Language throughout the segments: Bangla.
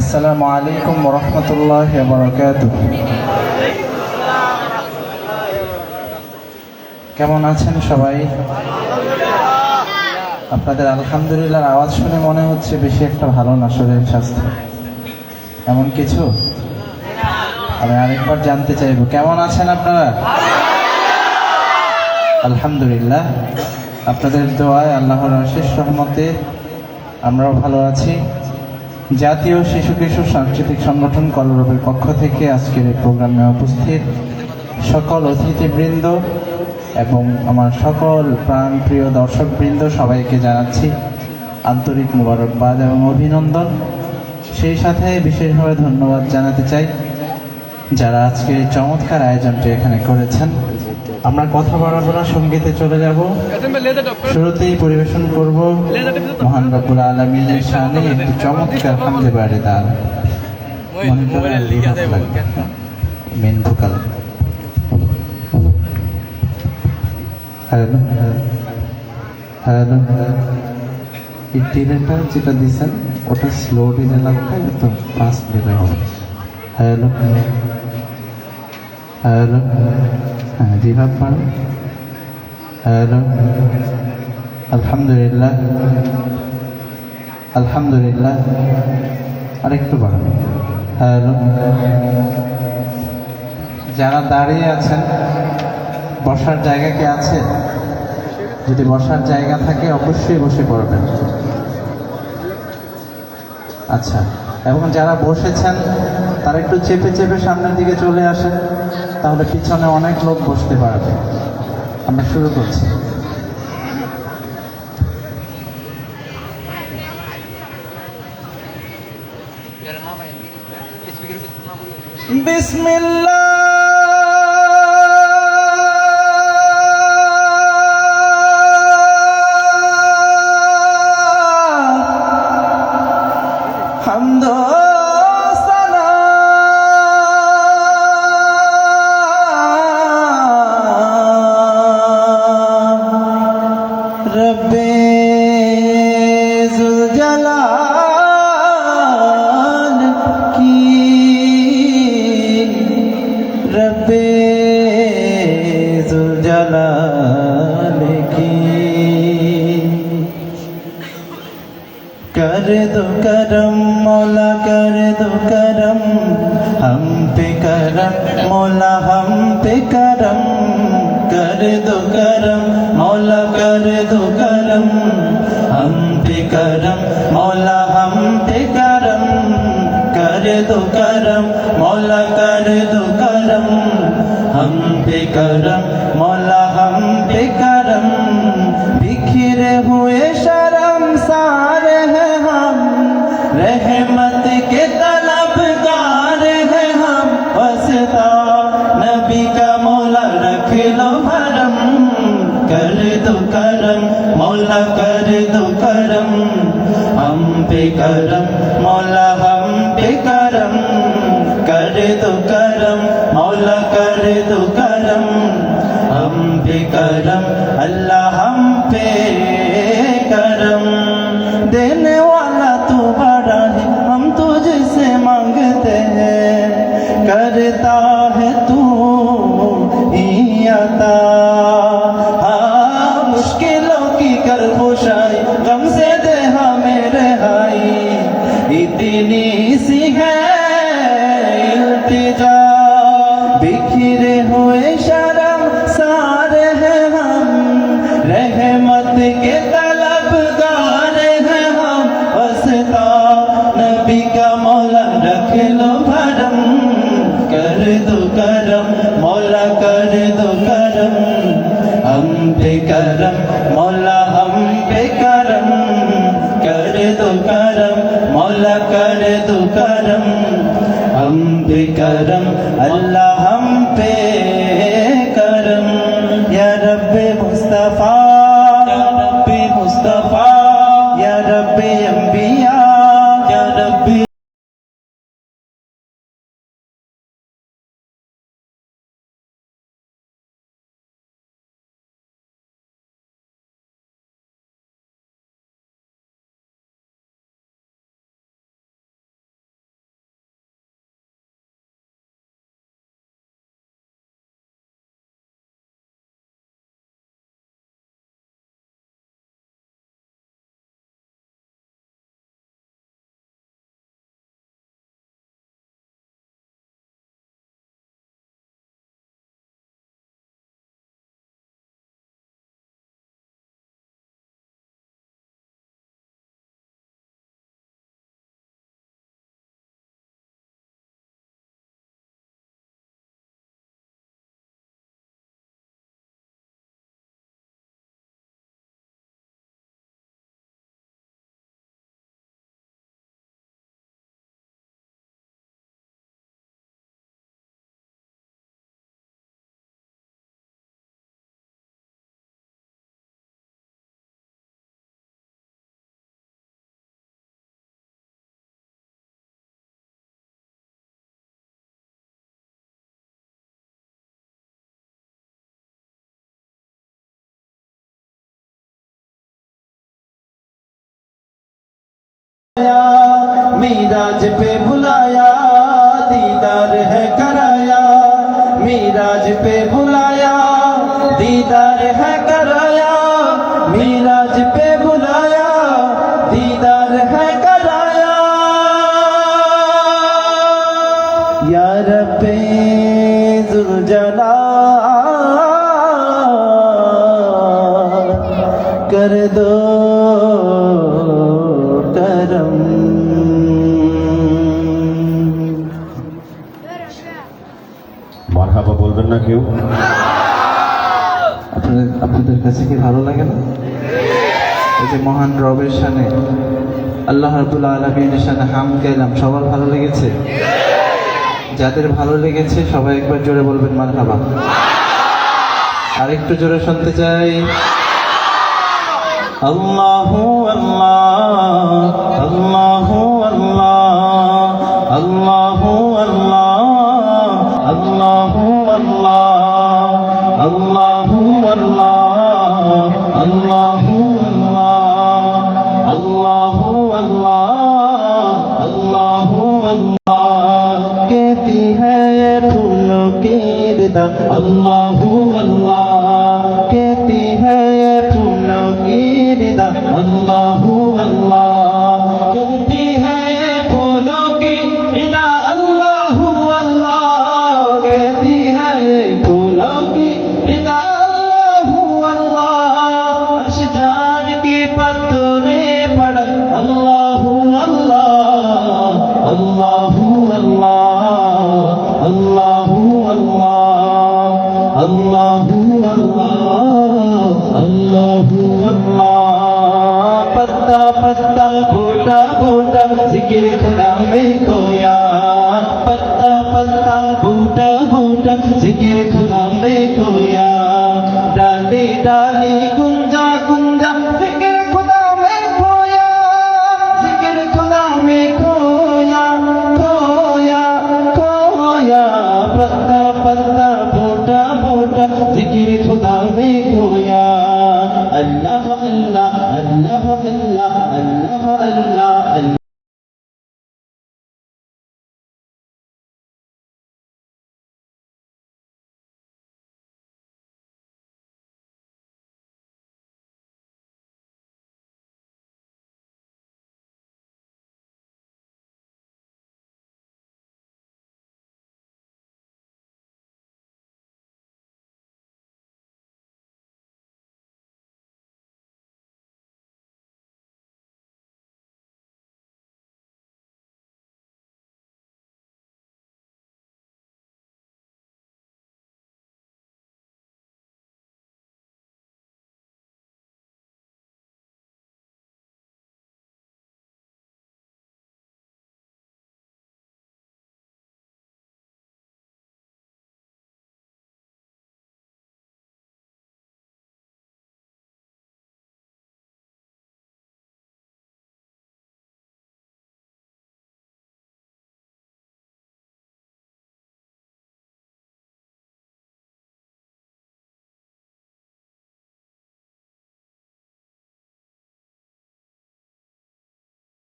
আসসালামু আলাইকুম রহমতুল্লাহ বরকাত কেমন আছেন সবাই? আপনাদের আলহামদুলিল্লাহ আওয়াজ শুনে মনে হচ্ছে বেশি একটা ভালো না শরীর স্বাস্থ্য। এমন কিছু? আমি আরেকবার জানতে চাইব, কেমন আছেন আপনারা? আলহামদুলিল্লাহ। আপনাদের দোয়ায় আল্লাহর অশেষ রহমতে আমরাও ভালো আছি। জাতীয় শিশু কিশোর সাংস্কৃতিক সংগঠন কলরবের পক্ষ থেকে আজকের এই প্রোগ্রামে উপস্থিত সকল অতিথিবৃন্দ এবং আমার সকল প্রাণপ্রিয় দর্শকবৃন্দ সবাইকে জানাচ্ছি আন্তরিক মোবারকবাদ এবং অভিনন্দন। সেই সাথে বিশেষভাবে ধন্যবাদ জানাতে চাই যারা আজকে চমৎকার আয়োজনটি এখানে করেছেন। আমরা কথা বাড়াবো না সঙ্গীতে চলে যাব। শুরুতেই পরিবেশন করব। মহান রব্বুল আলমিনের শানে একটি চমৎকার হামদে বাড়ি তার। Main vocal. হ্যালো ডিলেটা যেটা দিছেন ওটা স্লো ডিলে লাগবে তো ফাস্ট ডিলে হবে। হ্যালো হ্যালো হ্যাঁ রিভাব পারো হ্যালো আলহামদুলিল্লাহ। আলহামদুলিল্লাহ। আরেকটু বাড়ানো। হ্যালো যারা দাঁড়িয়ে আছেন, বসার জায়গা কি আছে? যদি বসার জায়গা থাকে, অবশ্যই বসে পড়বেন। আচ্ছা এবং যারা বসেছেন তারা একটু চেপে চেপে সামনের দিকে চলে আসে, তাহলে পিছনে অনেক লোক বসতে পারবে। আমরা শুরু করছি। বিসমিল্লাহ! कर दो करम मौला कर दो करम हम पे करम मौला हम पे करम कर दो करम मौला कर दो करम हम पे करम मौला हम पे करम कर दो करम मौला कर दो करम हम पे करम मौला हम पे करम कर दो करम मौला कर दो करम हम पे करम अल्लाह हम पे करम میراج پہ بلایا دیدار ہے کرایا میراج پہ بلایا কাছে কি ভালো লাগে না? এই যে মহান রবের সানে আল্লাহ রাবুল আলমীর সানে হাম গেলাম সবার ভালো লেগেছে? যাদের ভালো লেগেছে, সবাই একবার জোরে বলবেন মার হাবা আর একটু জোরে শুনতে চাই। আল্লাহ আল্লাহ আল্লাহ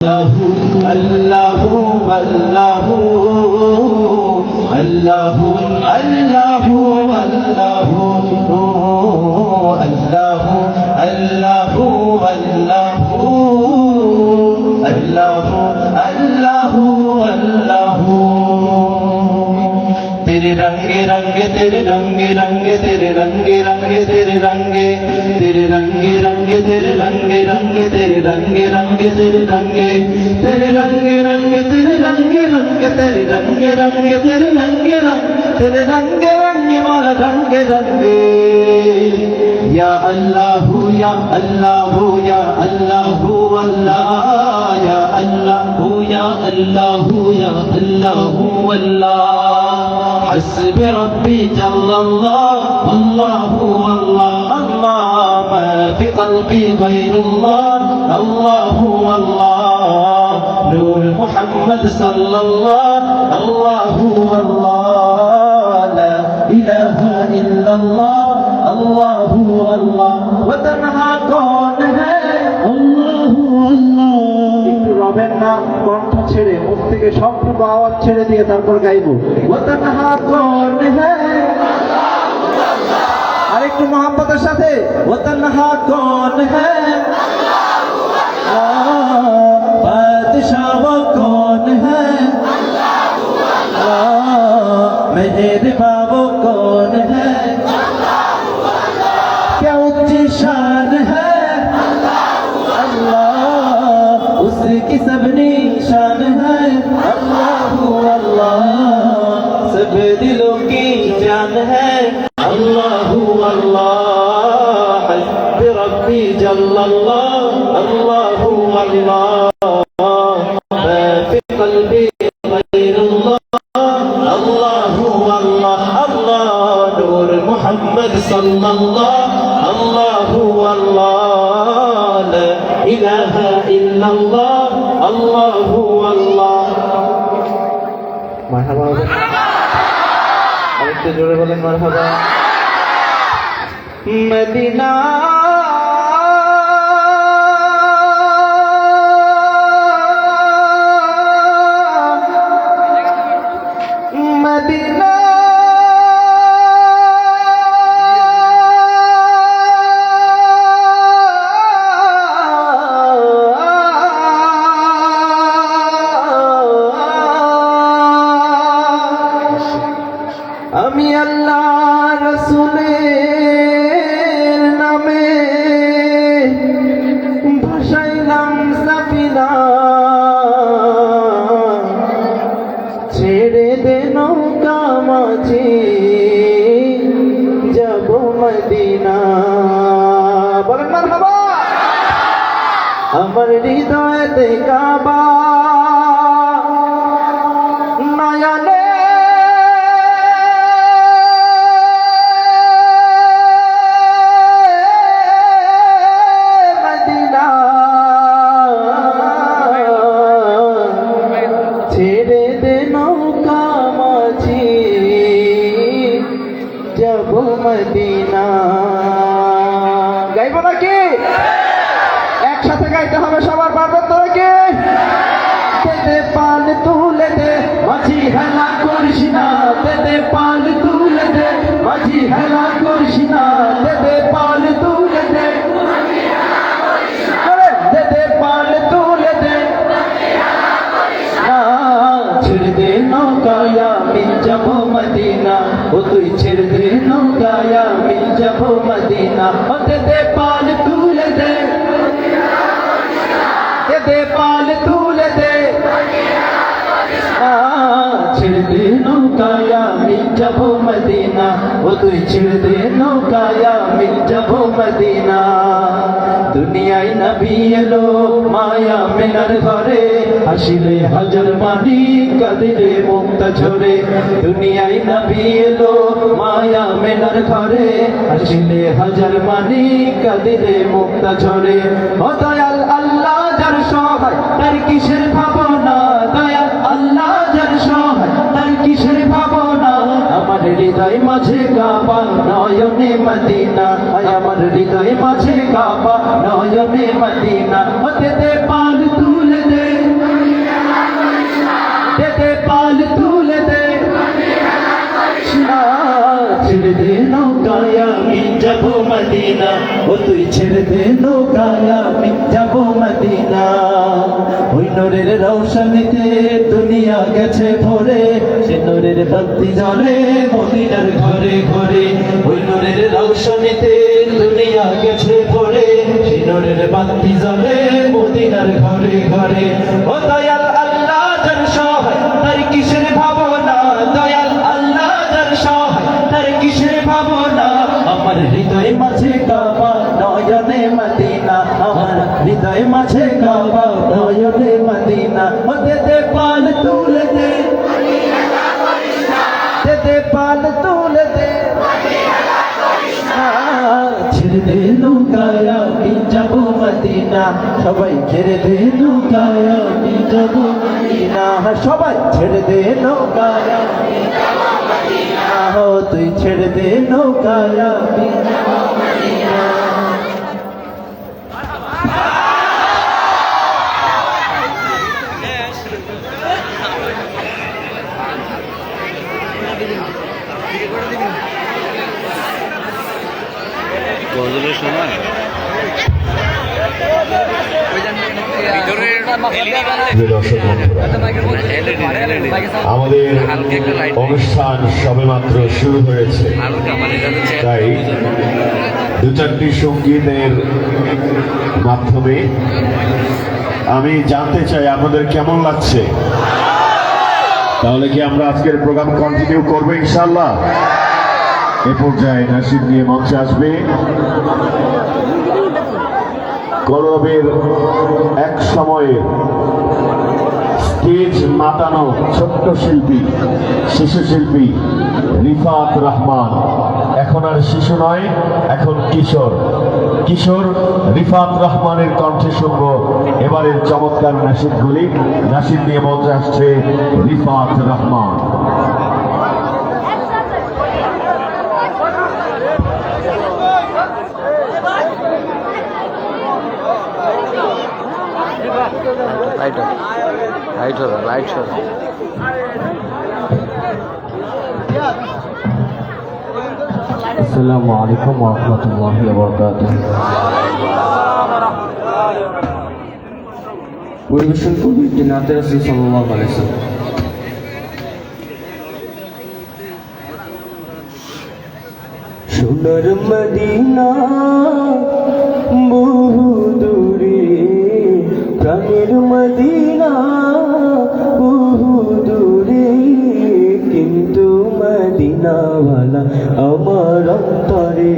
اللهم الله اللهم اللهم اللهم اللهم اللهم रंगे रंगे तेरे रंगे रंगे तेरे रंगे रंगे तेरे रंगे तेरे रंगे रंगे तेरे रंगे रंगे तेरे रंगे रंगे तेरे रंगे तेरे रंगे रंगे तेरे रंगे रंगे तेरे रंगे रंगे तेरे रंगे रंगे तेरे रंगे रंगे वाला रंगे रंगे या अल्लाह या अल्लाह या अल्लाह अल्लाह या अल्लाह या अल्लाह या अल्लाह अल्लाह حسب ربي جل الله. الله الله الله ما في قلبي غير الله. الله الله نور محمد صلى الله. الله الله لا إله إلا الله. الله है الله الله হবেন না, কণ্ঠ ছেড়ে, মুখ থেকে সবটুকু আওয়াজ ছেড়ে দিয়ে তারপর গাইব। আরেকটু মোহাম্মতের সাথে ওয়াতানহা কোন হ্যায় মদিনা, ও তুই ছেড়ে দে নৌকায়া মদিনা। দুনিয়ায় নবী এলো মায়া মেনার ঘরে, আসিলে হাজার মানি কাঁদিলে মুক্তা ঝরে। দুনিয়ায় নবী এলো মায়া মেনার ঘরে, আসিলে হাজার মানি কাঁদিলে মুক্তা ঝরে। ও দয়াল আল্লাহ যার সহায়, তার কিসের ভাবনা? দয়াল আল্লাহ যার সহায়, তার কিসের ভাবনা? আমার হৃদয় মাঝে কাবা নয়নে মদিনা। আমার হৃদয় মাঝে কাবা নয়নে মদিনা। হতে দে পাল তুলে দে। দে পাল তুলে দে। ছেড়ে দে নৌকায় আমি, যাব মদিনা। ও তুই ছেড়ে দে নৌকায় আমি, যাব নোরের রৌশনীতে দুনিয়া গেছে ভরে। সে ভক্তি জলে মদিনার ঘরে ঘরে। ওই নোরের রৌশনীতে দুনিয়া গেছে ভরে। সে বাতি জলে মদিনার ঘরে ঘরে। ও দয়াল আল্লাহ জন সহায়, তার কিসের ভাবনা? দয়াল আল্লাহ জন সহায়, তার কিসের ভাবনা? আমার হৃদয় মাঝে কাবা নয়নে মদিনা আমার হৃদয় মাঝে কাবা নয়নে মদিনা দে পাল তুলে দে পাল তুলে দে দে সবাই ছেড়ে দে নৌকায়া সবাই ছেড়ে দে নৌকায়া তুই ছেড়ে দে নৌকায়া মদিনা আমাদের অনুষ্ঠান সবেমাত্র শুরু হয়েছে। তাই দু চারটি সঙ্গীতের মাধ্যমে আমি জানতে চাই আপনাদের কেমন লাগছে? তাহলে কি আমরা আজকের প্রোগ্রাম কন্টিনিউ করব ইনশাল্লাহ এ পর্যায়ে নাসির নিয়ে মঞ্চে আসবে। গৌরবের এক সময়ের স্টেজ মাতানো ছোট্ট শিল্পী, শিশু শিল্পী রিফাত রহমান। এখন আর শিশু নয়, এখন কিশোর। কিশোর রিফাত রহমানের কণ্ঠে শুনব এবারের চমৎকার নাসিদগুলি নাসিদ নিয়ে মঞ্চে আসছে রিফাত রহমান। লাইট লাইট সরা লাইট সরা আসসালামু আলাইকুম রহমতুল্লাহ বরকাত পরিবেশন করবি একটি নাতের আসি সাল্লাহ আলাইসাল সোনার মদিনা মদিনা বহু দূরে, কিন্তু মদিনাওয়ালা আমার অন্তরে।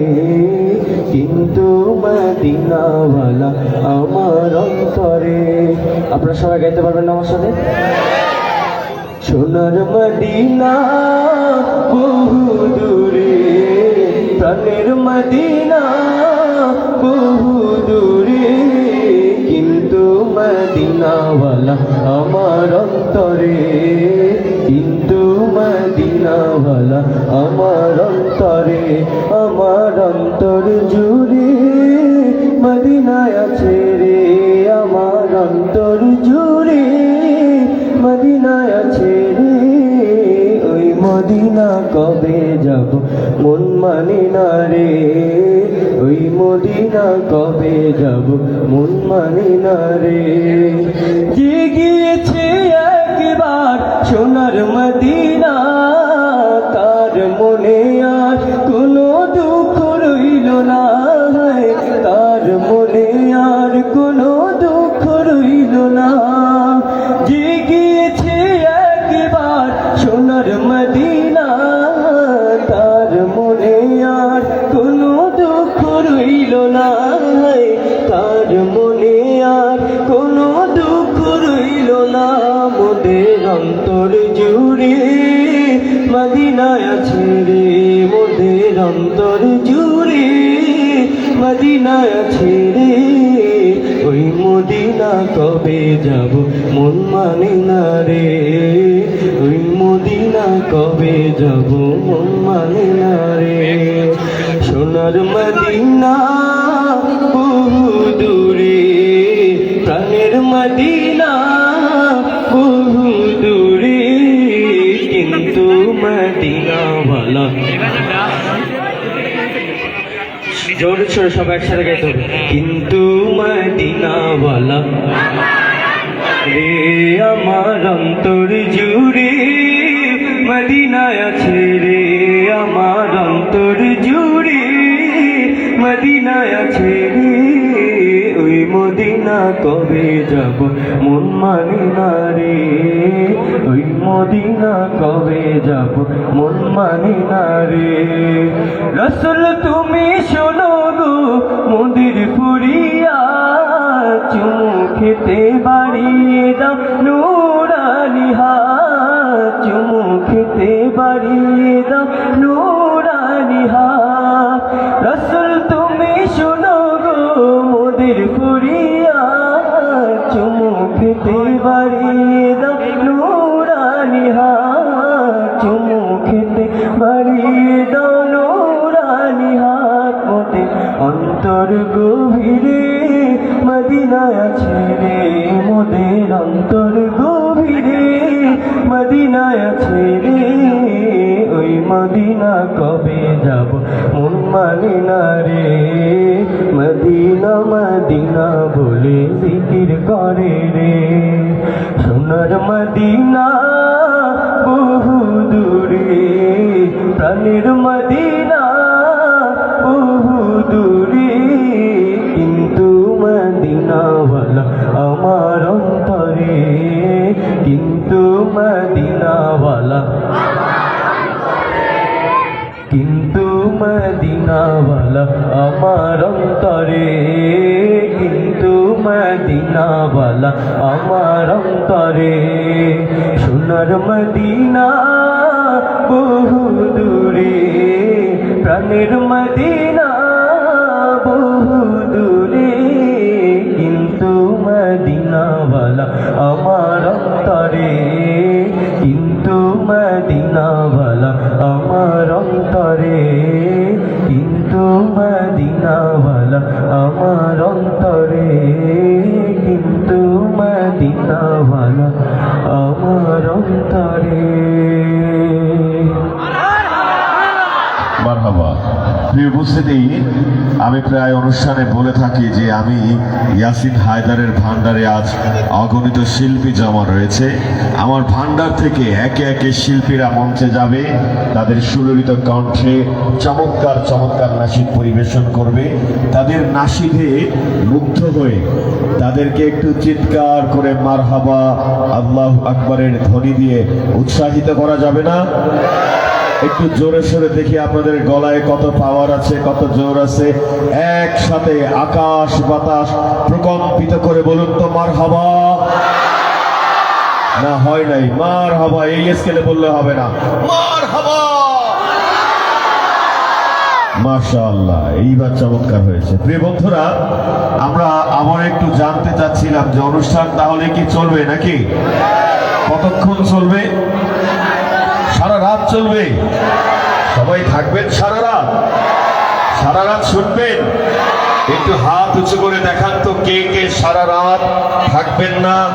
কিন্তু মদিনাওয়ালা আমার অন্তরে। আপনারা সবাই গাইতে পারবেন আমার সাথে? সোনার মদিনা বহু দূরে, প্রাণের মদিনা বহু দূরে। মদিনাওয়ালা আমার অন্তরে কিন্তু মদিনাওয়ালা আমার অন্তরে, আমার অন্তর জুড়ে মদিনায় আছে রে, আমার অন্তর জুড়ে মদিনায় আছে রে। ওই মদিনা কবে যাব মন মানে না রে। মদিনা কবে যাব? মন মানে না রে। যে গিয়েছে একবার সোনার মদিনা তার মনে রইল না মোদের অন্তর জুড়ে, মদিনায় আছে রে মোদের অন্তর জুড়ে, মদিনায় আছে রে। ওই মদিনা কবে যাব মন মানে না রে। ওই মদিনা কবে যাব মন মানে না রে। সোনার মদিনা বহু দূরে, প্রাণের মদিনা জোর সোরে সব একসাথে গাইতে হবে। কিন্তু মদিনাওয়ালা রে আমার অন্তর জুড়ে মদিনা কবে যাব? মন মানে না রে। ওই মদিনা কবে যাব? মন মানে না রে। রসুল, তুমি শোনো গো, মন্দির পুরিয়া চুমু খেতে বাড়িয়ে দাও। নুরানি হাত, চুমু খেতে বাড়িয়ে দাও। আছে রে মোদের অন্তর গভীরে মদিনায় ছেড়ে ওই মদিনা কবে যাব? মন মানে না রে। মদিনা মদিনা বলে জিকির করে রে। সোনার মদিনা বহু দূরে, প্রাণের মদিনা বহু দূরে। অন্তরে কিন্তু মদিনাওয়ালা আমার অন্তরে সোনার মদিনা বহু দূরে প্রাণের মদিনা প্রিয় উপস্থিতি, আমি প্রায় অনুষ্ঠানে বলে থাকি যে আমি ইয়াসিন হায়দারের ভান্ডারে আজ অগণিত শিল্পী জমা রয়েছে। আমার ভান্ডার থেকে একে একে শিল্পীরা মঞ্চে যাবে, তাদের সুললিত কণ্ঠে চমৎকার চমৎকার নাসিদ পরিবেশন করবে। তাদের নাসিদে মুগ্ধ হয়ে তাদেরকে একটু চিৎকার করে মারহাবা, আল্লাহ আকবরের ধ্বনি দিয়ে উৎসাহিত করা যাবে না? একটু জোরে সোরে দেখি আপনাদের গলায় কত পাওয়ার আছে, কত জোর আছে। একসাথে আকাশ বাতাস প্রকম্পিত করে বলুন তো, মার হাবা। না, হয় নাই। মার হাবা, এই স্কেলে বললে হবে না। মার হাবা! মাশাআল্লাহ, এইবার চমৎকার হয়েছে। প্রিয় বন্ধুরা, আমরা আবার একটু জানতে চাচ্ছিলাম যে অনুষ্ঠান তাহলে কি চলবে নাকি? কতক্ষণ চলবে? সারা রাত চলবে। সবাই থাকবেন সারা রাত। সারা রাত শুনবেন। একটু হাত উঁচু করে দেখান তো কে কে সারা রাত থাকবেন না।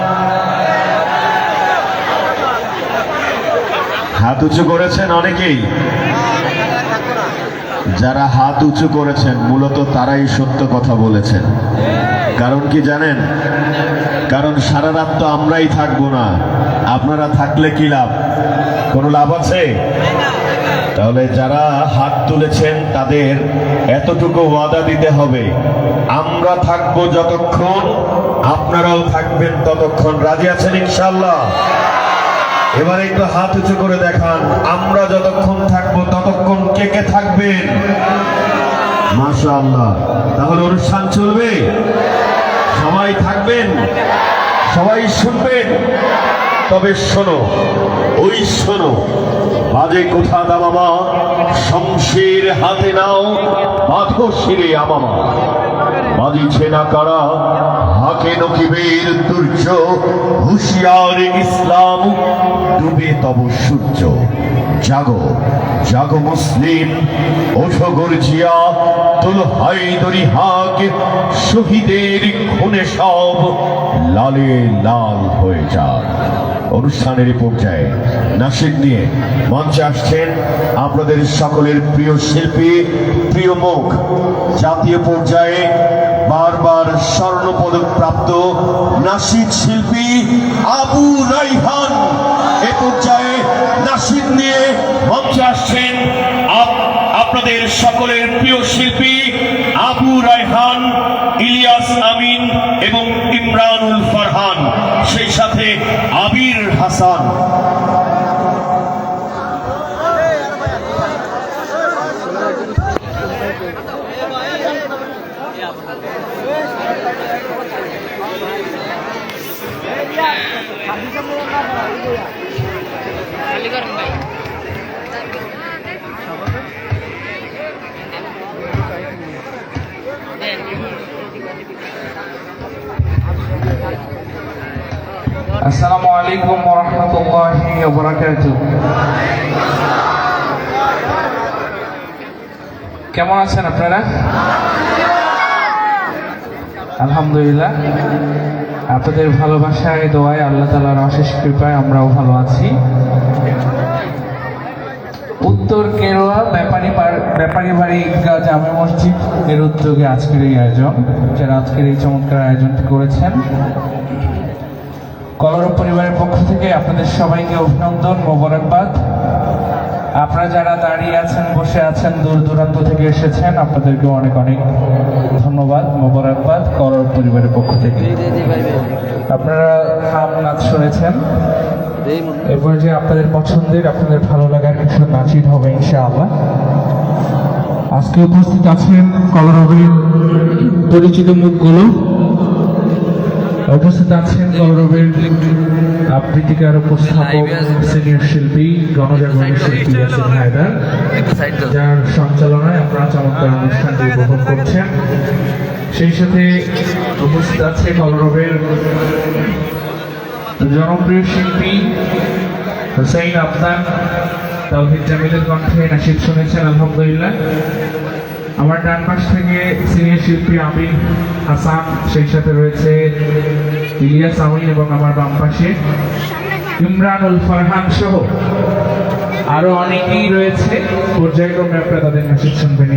হাত উঁচু করেছেন অনেকেই। যারা হাত উঁচু করেছেন, মূলত তারাই সত্য কথা বলেছেন। কারণ কি জানেন? কারণ সারা রাত তো আমরাই থাকব না। আপনারা থাকলে কি লাভ? কোনো লাভ আছে? তাহলে যারা হাত তুলেছেন, তাদের এতটুকু ওয়াদা দিতে হবে। আমরা থাকব যতক্ষণ, আপনারাও থাকবেন ততক্ষণ। রাজি আছেন ইনশাল্লাহ এবার একটু হাত উঁচু করে দেখান। আমরা যতক্ষণ থাকব, ততক্ষণ কে কে থাকবেন? মাশাআল্লাহ। তাহলে অনুষ্ঠান চলবে? সবাই থাকবেন? সবাই শুনবেন? তবে শোনো, ওই শোনো, বাজে কোথা দামামা, শমশের হাতে নাও বাঁধো শিরে আমামা। বাজিছে না কারা, হাকে নকিবের দুর্য, হুশিয়ার ইসলাম, ডুবে তব সূর্য। জাগো জাগো মুসলিম, ওঠো গর্জিয়া তুল হায়দরি হাক শহীদের খুনে সব লালে লাল হয়ে যাক। অনুষ্ঠানের পর্যায়ে নাসিক নিয়ে মঞ্চে আসছেন আপনাদের সকলের প্রিয় শিল্পী, প্রিয় মুখ। জাতীয় পর্যায়ে বারবার স্বর্ণ পদক প্রাপ্ত নাসিক শিল্পী আবু রাইহান। এ পর্যায়ে নাসিক নিয়ে মঞ্চে আসছেন আপ- আপনাদের সকলের প্রিয় শিল্পী আবু রায়হান ইলিয়াস আমিন এবং ইমরানুল ফারহান। সেই সাথে আবির হাসান। আসসালামু আলাইকুম বারাকাতু কেমন আছেন আপনারা? আলহামদুলিল্লাহ। আপনাদের ভালোবাসায়, দোয়ায়, আল্লাহ তালার অশেষ কৃপায় আমরাও ভালো আছি। উত্তর কেরোয়া, ব্যাপারী পার- ব্যাপারী বাড়ি জামে মসজিদ এর উদ্যোগে আজকের এই আয়োজন। যারা আজকের এই চমৎকার আয়োজনটি করেছেন কলরব পরিবারের পক্ষ থেকে আপনাদের সবাইকে অভিনন্দন, মোবারকবাদ। আপনারা যারা দাঁড়িয়ে আছেন, বসে আছেন, দূর দূরান্ত থেকে এসেছেন, আপনাদেরকে অনেক অনেক ধন্যবাদ, মোবারকবাদ কলরব পরিবারের পক্ষ থেকে। আপনারা হাম নাচ শুনেছেন। এরপর যে আপনাদের পছন্দের, আপনাদের ভালো লাগার কিছু নাচিত হবে, ইনশাআল্লাহ। আজকে উপস্থিত আছেন কলরবের পরিচিত মুখগুলো। উপস্থিত আছেন কলরবের আবৃত্তিকার উপস্থাপক সিনিয়র শিল্পী, গণজাগরণের শিল্পী ইয়াসিন হায়দার, যার সঞ্চালনায় আপনারা চমৎকার অনুষ্ঠানটি উপভোগ করছেন। সেই সাথে উপস্থিত আছে কলরবের জনপ্রিয় শিল্পী হুসাইন আফতান, তাওহিদ জামিলের কণ্ঠে নাসিদ শুনেছেন, আলহামদুলিল্লাহ। আমার ডান পাশ থেকে সিনিয়র শিল্পী আমির হাসান, সেই সাথে রয়েছে ইলিয়াস আমিন এবং আমার বাম পাশে ইমরানুল ফারহান সহ আরও অনেকেই রয়েছে। পর্যায়ক্রমে আপনারা তাদের মেসেজ শুনবেন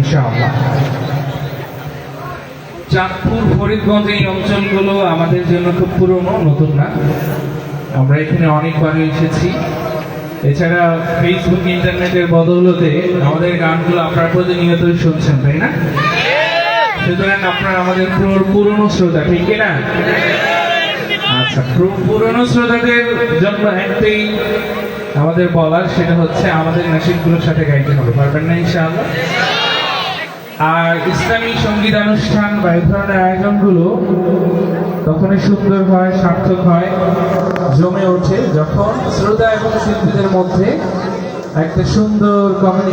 চাঁদপুর, ফরিদগঞ্জ এই অঞ্চলগুলো আমাদের জন্য খুব পুরনো, নতুন না। আমরা এখানে অনেকবার এসেছি। এছাড়া ফেসবুক ইন্টারনেটের বদৌলতে আমাদের গানগুলো আপনারা প্রতিনিয়তই শুনছেন, তাই না? সুতরাং আপনারা আমাদের পুরো- পুরনো শ্রোতা, ঠিক না? আচ্ছা পুরো- পুরনো শ্রোতাদের জন্য একটাই আমাদের বলার সেটা হচ্ছে আমাদের নাসিকগুলোর সাথে গাইতে হবে, পারবেন না ইনশাআল্লাহ? আর ইসলামী সঙ্গীতানুষ্ঠান বা এই ধরনের আয়োজনগুলো তখনই সুন্দর হয়, সার্থক হয়। জমে ওঠে যখন শ্রোতা এবং শিল্পীদের মধ্যে একটা সুন্দর কমিউনিকেশন